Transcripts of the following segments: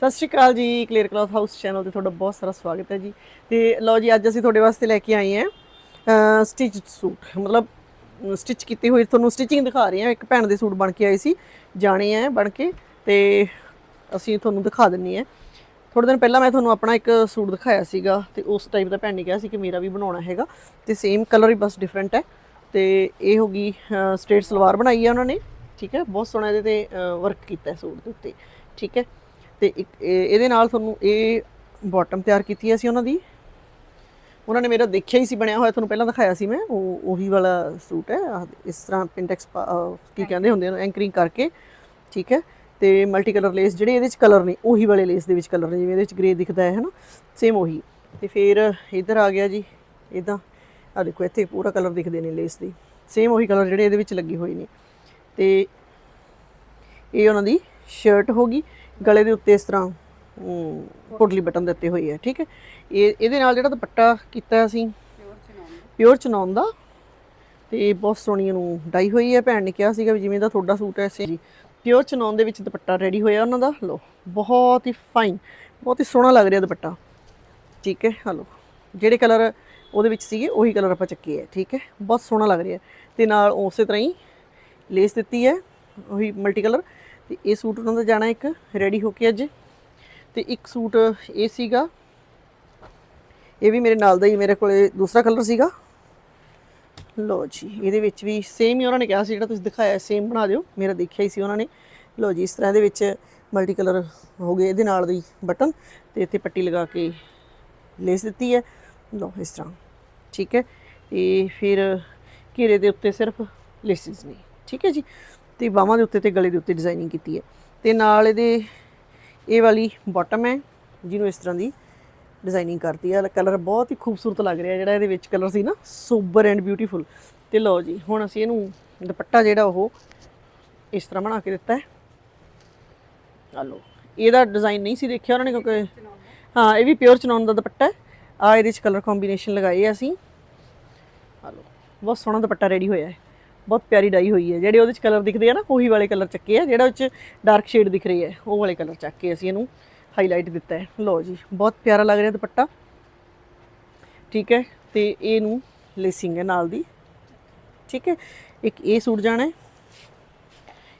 ਸਤਿ ਸ਼੍ਰੀ ਅਕਾਲ ਜੀ clear cloth house channel ਤੇ ਤੁਹਾਡਾ ਬਹੁਤ ਸਾਰਾ ਸਵਾਗਤ ਹੈ ਜੀ। ਤੇ ਲਓ ਜੀ, ਅੱਜ ਅਸੀਂ ਤੁਹਾਡੇ ਵਾਸਤੇ ਲੈ ਕੇ ਆਏ ਹਾਂ ਸਟਿਚ ਸੂਟ ਮਤਲਬ ਸਟਿਚ ਕੀਤੇ ਹੋਏ ਤੁਹਾਨੂੰ ਸਟਿਚਿੰਗ ਦਿਖਾ ਰਹੇ ਹਾਂ। ਇੱਕ ਭੈਣ ਦੇ ਸੂਟ ਬਣ ਕੇ ਆਏ ਸੀ, ਜਾਣੇ ਆ ਬਣ ਕੇ। ਤੇ ਅਸੀਂ ਤੁਹਾਨੂੰ ਦਿਖਾ ਦਿੰਨੀ ਆ ਥੋੜੇ ਦਿਨ ਪਹਿਲਾਂ ਮੈਂ ਤੁਹਾਨੂੰ ਆਪਣਾ ਇੱਕ ਸੂਟ ਦਿਖਾਇਆ ਸੀਗਾ, ਤੇ ਉਸ ਟਾਈਪ ਦਾ ਭੈਣ ਨੇ ਕਿਹਾ ਸੀ ਕਿ ਮੇਰਾ ਵੀ ਬਣਾਉਣਾ ਹੈਗਾ। ਤੇ ਸੇਮ ਕਲਰ ਹੀ ਬਸ ਡਿਫਰੈਂਟ ਹੈ। ਤੇ ਇਹ ਹੋ ਗਈ ਸਟੇਟ ਸਲਵਾਰ ਬਣਾਈ ਹੈ ਉਹਨਾਂ ਨੇ। ਠੀਕ ਹੈ, ਬਹੁਤ ਸੋਹਣਾ ਇਹਦੇ ਤੇ ਵਰਕ ਕੀਤਾ ਸੂਟ ਦੇ ਉੱਤੇ। ਠੀਕ ਹੈ। ਤੇ ਇੱਕ ਇਹਦੇ ਨਾਲ ਤੁਹਾਨੂੰ ਇਹ ਬਾਟਮ ਤਿਆਰ ਕੀਤੀ ਹੈ ਸੀ ਉਹਨਾਂ ਦੀ। ਉਹਨਾਂ ਨੇ ਮੇਰਾ ਦੇਖਿਆ ਹੀ ਸੀ, ਬਣਿਆ ਹੋਇਆ, ਤੁਹਾਨੂੰ ਪਹਿਲਾਂ ਦਿਖਾਇਆ ਸੀ ਮੈਂ। ਉਹ, ਉਹੀ ਵਾਲਾ ਸੂਟ ਹੈ ਇਸ ਤਰ੍ਹਾਂ ਪਿੰਟੈਕਸ ਕੀ ਕਹਿੰਦੇ ਹੁੰਦੇ ਨੇ ਐਂਕਰਿੰਗ ਕਰਕੇ, ਠੀਕ ਹੈ। ਤੇ ਮਲਟੀ ਕਲਰ ਲੇਸ ਜਿਹੜੇ ਇਹਦੇ ਵਿੱਚ ਕਲਰ ਨੇ, ਉਹੀ ਵਾਲੇ ਲੇਸ ਦੇ ਵਿੱਚ ਕਲਰ ਨੇ, ਜਿਵੇਂ ਇਹਦੇ ਵਿੱਚ ਗ੍ਰੇ ਦਿਖਦਾ ਹੈ, ਹਨਾ। ਸੇਮ ਉਹੀ। ਤੇ ਫਿਰ ਇੱਧਰ ਆ ਗਿਆ ਜੀ ਇਦਾਂ ਆ ਦੇਖੋ, ਇੱਥੇ ਪੂਰਾ ਕਲਰ ਦਿਖਦੇ ਨੇ ਲੇਸ ਦੀ। ਸੇਮ ਉਹੀ ਕਲਰ ਜਿਹੜੇ ਇਹਦੇ ਵਿੱਚ ਲੱਗੇ ਹੋਏ ਨੇ। ਤੇ ਇਹ ਉਹਨਾਂ ਦੀ ਸ਼ਰਟ ਹੋਗੀ ਗਲੇ ਦੇ ਉੱਤੇ ਇਸ ਤਰ੍ਹਾਂ ਅਮ, ਪੁਟਲੀ ਬਟਨ ਦਿੱਤੇ ਹੋਏ ਹੈ ਠੀਕ ਹੈ? ਇਹ ਇਹਦੇ ਨਾਲ ਜਿਹੜਾ ਦੁਪੱਟਾ ਕੀਤਾ ਅਸੀਂ ਪਿਓਰ ਚਨੌਨ ਦਾ ਤੇ ਬਹੁਤ ਸੋਹਣੀ ਇਹਨੂੰ ਡਾਈ ਹੋਈ ਹੈ ਭੈਣ ਨੇ ਕਿਹਾ ਸੀਗਾ ਵੀ ਜਿਵੇਂ ਦਾ ਤੁਹਾਡਾ ਸੂਟ ਹੈ ਸੇ ਜੀ। ਪਿਓਰ ਚਨੌਨ ਦੇ ਵਿੱਚ ਦੁਪੱਟਾ ਰੈਡੀ ਹੋਇਆ ਉਹਨਾਂ ਦਾ ਲੋ ਬਹੁਤ ਹੀ ਫਾਈਨ ਬਹੁਤ ਹੀ ਸੋਹਣਾ ਲੱਗ ਰਿਹਾ ਦੁਪੱਟਾ ਠੀਕ ਹੈ? ਹਲੋ ਜਿਹੜੇ ਕਲਰ ਉਹਦੇ ਵਿੱਚ ਸੀਗੇ ਉਹੀ ਕਲਰ ਆਪਾਂ ਚੱਕੇ ਹੈ ਠੀਕ ਹੈ? ਬਹੁਤ ਸੋਹਣਾ ਲੱਗ ਰਿਹਾ ਤੇ ਨਾਲ ਉਸੇ ਤਰ੍ਹਾਂ ਹੀ ਲੇਸ ਦਿੱਤੀ ਹੈ ਉਹੀ ਮਲਟੀ ਕਲਰ ਤੇ ਇਹ ਸੂਟ ਉਹਨਾਂ ਦਾ ਜਾਣਾ ਇੱਕ ਰੈਡੀ ਹੋ ਕੇ ਅੱਜ। ਤੇ ਇੱਕ ਸੂਟ ਇਹ ਸੀਗਾ। ਇਹ ਵੀ ਮੇਰੇ ਨਾਲ ਦਾ ਹੀ, ਮੇਰੇ ਕੋਲੇ ਦੂਸਰਾ ਕਲਰ ਸੀਗਾ। ਲੋ ਜੀ, ਇਹਦੇ ਵਿੱਚ ਵੀ ਸੇਮ ਹੀ ਉਹਨਾਂ ਨੇ ਕਿਹਾ ਸੀ, ਜਿਹੜਾ ਤੁਸੀਂ ਦਿਖਾਇਆ ਸੇਮ ਬਣਾ ਦਿਓ। ਮੇਰਾ ਦੇਖਿਆ ਹੀ ਸੀ ਉਹਨਾਂ ਨੇ। ਲੋ ਜੀ, ਇਸ ਤਰ੍ਹਾਂ ਦੇ ਵਿੱਚ ਮਲਟੀ ਕਲਰ ਹੋ ਗਏ ਇਹਦੇ ਨਾਲ ਦੀ ਬਟਨ। ਤੇ ਇੱਥੇ ਪੱਟੀ ਲਗਾ ਕੇ ਲੇਸ ਦਿੱਤੀ ਹੈ। ਲੋ ਇਸ ਤਰ੍ਹਾਂ। ਠੀਕ ਹੈ। ਤੇ ਫਿਰ ਘੇਰੇ ਦੇ ਉੱਤੇ ਸਿਰਫ ਲੇਸਿਸ ਨੇ। ਠੀਕ ਹੈ ਜੀ। ਤੇ ਬਾਹਾਂ ਦੇ ਉੱਤੇ ਤੇ ਗਲੇ ਦੇ ਉੱਤੇ ਡਿਜ਼ਾਈਨਿੰਗ ਕੀਤੀ ਹੈ। ਤੇ ਨਾਲ ਇਹਦੇ ਇਹ ਵਾਲੀ ਬਾਟਮ ਹੈ, ਜਿਹਨੂੰ ਇਸ ਤਰ੍ਹਾਂ ਦੀ ਡਿਜ਼ਾਈਨਿੰਗ ਕਰਤੀ ਹੈ। ਕਲਰ ਬਹੁਤ ਹੀ ਖੂਬਸੂਰਤ ਲੱਗ ਰਿਹਾ ਜਿਹੜਾ ਇਹਦੇ ਵਿੱਚ ਕਲਰ ਸੀ ਨਾ, ਸੋਬਰ ਐਂਡ ਬਿਊਟੀਫੁਲ ਤੇ ਲਓ ਜੀ, ਹੁਣ ਅਸੀਂ ਇਹਨੂੰ ਦੁਪੱਟਾ ਜਿਹੜਾ ਉਹ ਇਸ ਤਰ੍ਹਾਂ ਬਣਾ ਕੇ ਦਿੱਤਾ ਹੈ। ਆ ਲਓ, ਇਹਦਾ ਡਿਜ਼ਾਈਨ ਨਹੀਂ ਸੀ ਦੇਖਿਆ ਉਹਨਾਂ ਨੇ ਕਿਉਂਕਿ ਹਾਂ, ਇਹ ਵੀ ਪਿਓਰ ਚਨੌਨ ਦਾ ਦੁਪੱਟਾ ਹੈ। ਆ ਇਹਦੇ ਵਿੱਚ ਕਲਰ ਕੰਬੀਨੇਸ਼ਨ ਲਗਾਏ ਆ ਅਸੀਂ। ਆ ਲਓ, ਬਹੁਤ ਸੋਹਣਾ ਦੁਪੱਟਾ ਰੈਡੀ ਹੋਇਆ ਹੈ। ਬਹੁਤ ਪਿਆਰੀ ਡਾਈ ਹੋਈ ਹੈ। ਜਿਹੜੇ ਉਹਦੇ ਵਿੱਚ ਕਲਰ ਦਿਖਦੇ ਆ ਨਾ ਉਹੀ ਵਾਲੇ ਕਲਰ ਚੱਕੇ ਆ। ਜਿਹੜਾ ਵਿੱਚ ਡਾਰਕ ਸ਼ੇਡ ਦਿਖ ਰਹੀ ਹੈ ਉਹ ਵਾਲੇ ਕਲਰ ਚੱਕ ਕੇ ਅਸੀਂ ਇਹਨੂੰ ਹਾਈਲਾਈਟ ਦਿੱਤਾ ਹੈ। ਲਓ ਜੀ ਬਹੁਤ ਪਿਆਰਾ ਲੱਗ ਰਿਹਾ ਦੁਪੱਟਾ। ਠੀਕ ਹੈ ਤੇ ਇਹਨੂੰ ਲੇਸਿੰਗ ਹੈ ਨਾਲ ਦੀ। ਠੀਕ ਹੈ ਇੱਕ ਇਹ ਸੂਟ ਜਾਣਾ ਹੈ।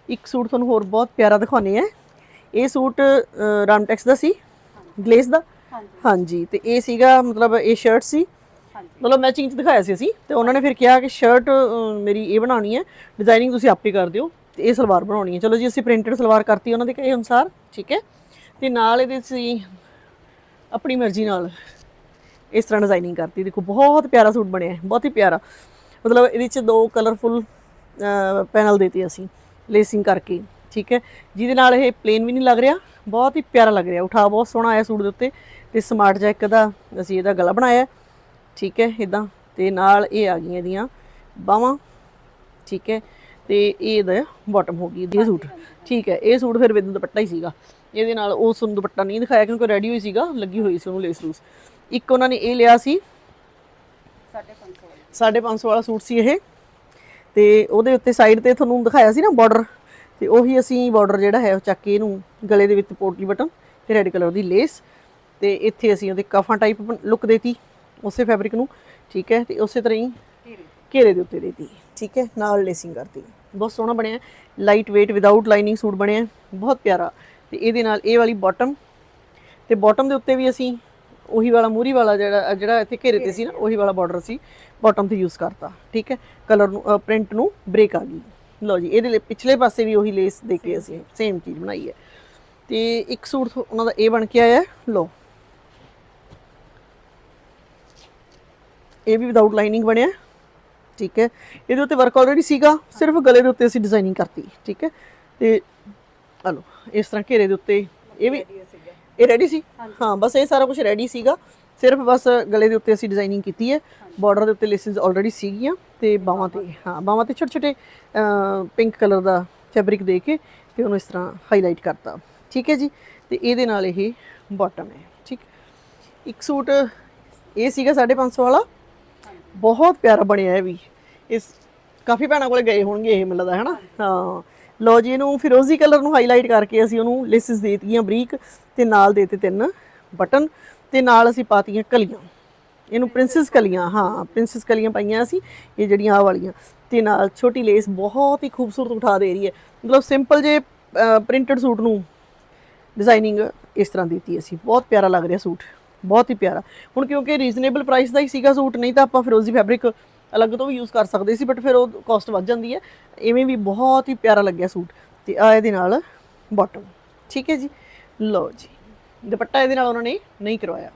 ਇੱਕ ਸੂਟ ਤੁਹਾਨੂੰ ਹੋਰ ਬਹੁਤ ਪਿਆਰਾ ਦਿਖਾਉਣੇ ਹੈ। ਇਹ ਸੂਟ ਰਾਮਟੈਕਸ ਦਾ ਸੀ? ਗਲੇਸ ਦਾ? ਹਾਂਜੀ। ਤੇ ਇਹ ਸੀਗਾ ਮਤਲਬ ਇਹ ਸ਼ਰਟ ਸੀ। ਮਤਲਬ ਮੈਚਿੰਗ ਚ ਦਿਖਾਇਆ ਸੀ ਅਸੀਂ ਤੇ ਉਹਨਾਂ ਨੇ ਫਿਰ ਕਿਹਾ ਕਿ ਸ਼ਰਟ ਮੇਰੀ ਇਹ ਬਣਾਉਣੀ ਹੈ ਡਿਜ਼ਾਈਨਿੰਗ ਤੁਸੀਂ ਆਪੇ ਕਰ ਦਿਓ, ਤੇ ਇਹ ਸਲਵਾਰ ਬਣਾਉਣੀ ਹੈ। ਚਲੋ ਜੀ, ਅਸੀਂ ਪ੍ਰਿੰਟਡ ਸਲਵਾਰ ਕਰਤੀ ਉਹਨਾਂ ਦੇ ਕਹੇ ਅਨੁਸਾਰ, ਠੀਕ ਹੈ? ਤੇ ਨਾਲ ਇਹਦੇ ਅਸੀਂ ਆਪਣੀ ਮਰਜ਼ੀ ਨਾਲ ਇਸ ਤਰ੍ਹਾਂ ਡਿਜ਼ਾਈਨਿੰਗ ਕਰਤੀ। ਦੇਖੋ, ਬਹੁਤ ਪਿਆਰਾ ਸੂਟ ਬਣਿਆ ਹੈ, ਬਹੁਤ ਹੀ ਪਿਆਰਾ। ਮਤਲਬ ਇਹਦੇ 'ਚ ਦੋ ਕਲਰਫੁਲ ਪੈਨਲ ਦੇਤੇ ਅਸੀਂ ਲੇਸਿੰਗ ਕਰਕੇ, ਠੀਕ ਹੈ? ਜਿਹਦੇ ਨਾਲ ਇਹ ਪਲੇਨ ਵੀ ਨਹੀਂ ਲੱਗ ਰਿਹਾ, ਬਹੁਤ ਹੀ ਪਿਆਰਾ ਲੱਗ ਰਿਹਾ। ਉਠਾ ਬਹੁਤ ਸੋਹਣਾ ਆਇਆ ਸੂਟ ਦੇ ਉੱਤੇ ਤੇ ਸਮਾਰਟ ਜੈਕ ਦਾ ਅਸੀਂ ਇਹਦਾ ਗਲਾ ਬਣਾਇਆ ਠੀਕ ਹੈ ਇਦਾਂ ਤੇ ਨਾਲ ਇਹ ਆ ਗਈਆਂ ਇਹਦੀਆਂ ਬਾਹਾਂ, ਠੀਕ ਹੈ। ਤੇ ਇਹਦਾ ਬਾਟਮ ਹੋ ਗਈ ਇਹ ਸੂਟ। ਠੀਕ ਹੈ, ਇਹ ਸੂਟ ਫਿਰ ਵਿਦ ਦੁਪੱਟਾ ਹੀ ਸੀਗਾ। ਇਹਦੇ ਨਾਲ ਉਹ ਸਾਨੂੰ ਦੁਪੱਟਾ ਨਹੀਂ ਦਿਖਾਇਆ ਕਿਉਂਕਿ ਰੈਡੀ ਹੋਈ ਸੀਗਾ, ਲੱਗੀ ਹੋਈ ਸੀ ਉਹਨੂੰ ਲੇਸ ਲੂਸ ਇੱਕ ਉਹਨਾਂ ਨੇ ਇਹ ਲਿਆ ਸੀ। 550 ਵਾਲਾ ਸੂਟ ਸੀ ਇਹ। ਤੇ ਉਹਦੇ ਉੱਤੇ ਸਾਈਡ ਤੇ ਤੁਹਾਨੂੰ ਦਿਖਾਇਆ ਸੀ ਨਾ ਬਾਰਡਰ ਤੇ ਉਹੀ ਅਸੀਂ ਬਾਰਡਰ ਜਿਹੜਾ ਹੈ, ਉਹ ਚੱਕ ਕੇ ਇਹਨੂੰ ਗਲੇ ਦੇ ਵਿੱਚ ਪੋਟਲੀ ਬਟਨ ਤੇ ਰੈੱਡ ਕਲਰ ਦੀ ਲੇਸ ਤੇ ਇੱਥੇ ਅਸੀਂ ਉਹਦੇ ਕਫਾਂ ਟਾਈਪ ਲੁੱਕ ਦੇਤੀ। ਉਸੇ ਫੈਬਰਿਕ ਨੂੰ, ਠੀਕ ਹੈ, ਤੇ ਉਸੇ ਤਰ੍ਹਾਂ ਹੀ ਘੇਰੇ ਦੇ ਉੱਤੇ ਦੇਤੀ ਠੀਕ ਹੈ, ਨਾਲ ਲੇਸਿੰਗ ਕਰਤੀ ਬਹੁਤ ਸੋਹਣਾ ਬਣਿਆ light weight without lining suit ਬਣਿਆ ਬਹੁਤ ਪਿਆਰਾ। ਤੇ ਇਹਦੇ ਨਾਲ ਇਹ ਵਾਲੀ ਬਾਟਮ ਤੇ ਬਾਟਮ ਦੇ ਉੱਤੇ ਵੀ ਅਸੀਂ ਉਹੀ ਵਾਲਾ ਮੂਰੀ ਵਾਲਾ ਜਿਹੜਾ ਜਿਹੜਾ ਇੱਥੇ ਘੇਰੇ ਤੇ ਸੀ ਨਾ, ਉਹੀ ਵਾਲਾ ਬਾਰਡਰ ਸੀ ਬਾਟਮ ਤੇ ਯੂਜ਼ ਕਰਤਾ। ਠੀਕ ਹੈ ਕਲਰ ਨੂੰ ਪ੍ਰਿੰਟ ਨੂੰ ਬ੍ਰੇਕ ਆ ਗਈ। ਲਓ ਜੀ, ਇਹਦੇ ਲਈ ਪਿਛਲੇ ਪਾਸੇ ਵੀ ਉਹੀ ਲੇਸ ਦੇ ਕੇ ਅਸੀਂ ਸੇਮ ਚੀਜ਼ ਬਣਾਈ ਹੈ। ਤੇ ਇੱਕ ਸੂਟ ਉਹਨਾਂ ਦਾ ਇਹ ਬਣ ਕੇ ਆਇਆ ਲਓ ਇਹ ਵੀ ਵਿਦਆਊਟ ਲਾਈਨਿੰਗ ਬਣਿਆ ਠੀਕ ਹੈ। ਇਹਦੇ ਉੱਤੇ ਵਰਕ ਆਲਰੇਡੀ ਸੀਗਾ ਸਿਰਫ ਗਲੇ ਦੇ ਉੱਤੇ ਅਸੀਂ ਡਿਜ਼ਾਈਨਿੰਗ ਕਰਤੀ। ਠੀਕ ਹੈ। ਤੇ ਲਓ ਇਸ ਤਰ੍ਹਾਂ ਘੇਰੇ ਦੇ ਉੱਤੇ ਇਹ ਵੀ ਇਹ ਰੈਡੀ ਸੀ? ਹਾਂ ਬਸ ਇਹ ਸਾਰਾ ਕੁਝ ਰੈਡੀ ਸੀਗਾ। ਸਿਰਫ ਬਸ ਗਲੇ ਦੇ ਉੱਤੇ ਅਸੀਂ ਡਿਜ਼ਾਈਨਿੰਗ ਕੀਤੀ ਹੈ। ਬਾਰਡਰ ਦੇ ਉੱਤੇ ਲੇਸਿਸ ਆਲਰੇਡੀ ਸੀਗੀਆਂ ਤੇ ਬਾਹਾਂ ਤੇ ਹਾਂ ਬਾਹਾਂ ਤੇ ਛੋਟੇ ਛੋਟੇ ਪਿੰਕ ਕਲਰ ਦਾ ਫੈਬਰਿਕ ਦੇ ਕੇ ਤੇ ਉਹਨੂੰ ਇਸ ਤਰ੍ਹਾਂ ਹਾਈਲਾਈਟ ਕਰਤਾ। ਠੀਕ ਹੈ ਜੀ? ਤੇ ਇਹਦੇ ਨਾਲ ਇਹ ਬਾਟਮ ਹੈ। ਠੀਕ ਇੱਕ ਸੂਟ ਇਹ ਸੀਗਾ 550 ਵਾਲਾ। ਬਹੁਤ ਪਿਆਰਾ ਬਣਿਆ ਹੈ ਵੀ। ਇਸ ਕਾਫੀ ਭੈਣਾਂ ਕੋਲੇ ਗਏ ਹੋਣਗੇ ਇਹ ਮਿਲਦਾ ਹੈ ਨਾ ਹਾਂ। ਲਓ ਜੀ, ਇਹਨੂੰ ਫਿਰੋਜ਼ੀ ਕਲਰ ਨੂੰ ਹਾਈਲਾਈਟ ਕਰਕੇ ਅਸੀਂ ਉਹਨੂੰ ਲੇਸਿਸ ਦੇਤੀਆਂ ਬਰੀਕ ਤੇ ਨਾਲ ਦੇਤੇ ਤਿੰਨ ਬਟਨ ਤੇ ਨਾਲ ਅਸੀਂ ਪਾਤੀਆਂ ਕਲੀਆਂ। ਇਹਨੂੰ ਪ੍ਰਿੰਸੈਸ ਕਲੀਆਂ, ਹਾਂ ਪ੍ਰਿੰਸੈਸ ਕਲੀਆਂ ਪਾਈਆਂ ਅਸੀਂ, ਇਹ ਜਿਹੜੀਆਂ ਆਹ ਵਾਲੀਆਂ। ਤੇ ਨਾਲ ਛੋਟੀ ਲੇਸ ਬਹੁਤ ਹੀ ਖੂਬਸੂਰਤ ਉਠਾ ਦੇ ਰਹੀ ਹੈ। ਮਤਲਬ ਸਿੰਪਲ ਜੇ ਪ੍ਰਿੰਟਡ ਸੂਟ ਨੂੰ ਡਿਜ਼ਾਈਨਿੰਗ ਇਸ ਤਰ੍ਹਾਂ ਦਿੱਤੀ ਅਸੀਂ। ਬਹੁਤ ਪਿਆਰਾ ਲੱਗ ਰਿਹਾ ਸੂਟ। ਬਹੁਤ ਹੀ ਪਿਆਰਾ। ਹੁਣ ਕਿਉਂਕਿ ਰੀਜ਼ਨੇਬਲ ਪ੍ਰਾਈਸ ਦਾ ਹੀ ਸੀਗਾ ਸੂਟ, ਨਹੀਂ ਤਾਂ ਆਪਾਂ ਫਿਰੋਜ਼ੀ ਫੈਬਰਿਕ ਅਲੱਗ ਤੋਂ ਵੀ ਯੂਜ਼ ਕਰ ਸਕਦੇ ਸੀ ਬਟ ਫਿਰ ਉਹ ਕਾਸਟ ਵੱਧ ਜਾਂਦੀ ਹੈ। ਐਵੇਂ ਵੀ ਬਹੁਤ ਹੀ ਪਿਆਰਾ ਲੱਗਿਆ ਸੂਟ। ਤੇ ਆ ਇਹਦੇ ਨਾਲ ਬਾਟਮ ਠੀਕ ਹੈ ਜੀ? ਲਓ ਜੀ। ਦੁਪੱਟਾ ਇਹਦੇ ਨਾਲ ਉਹਨਾਂ ਨੇ ਨਹੀਂ ਕਰਵਾਇਆ।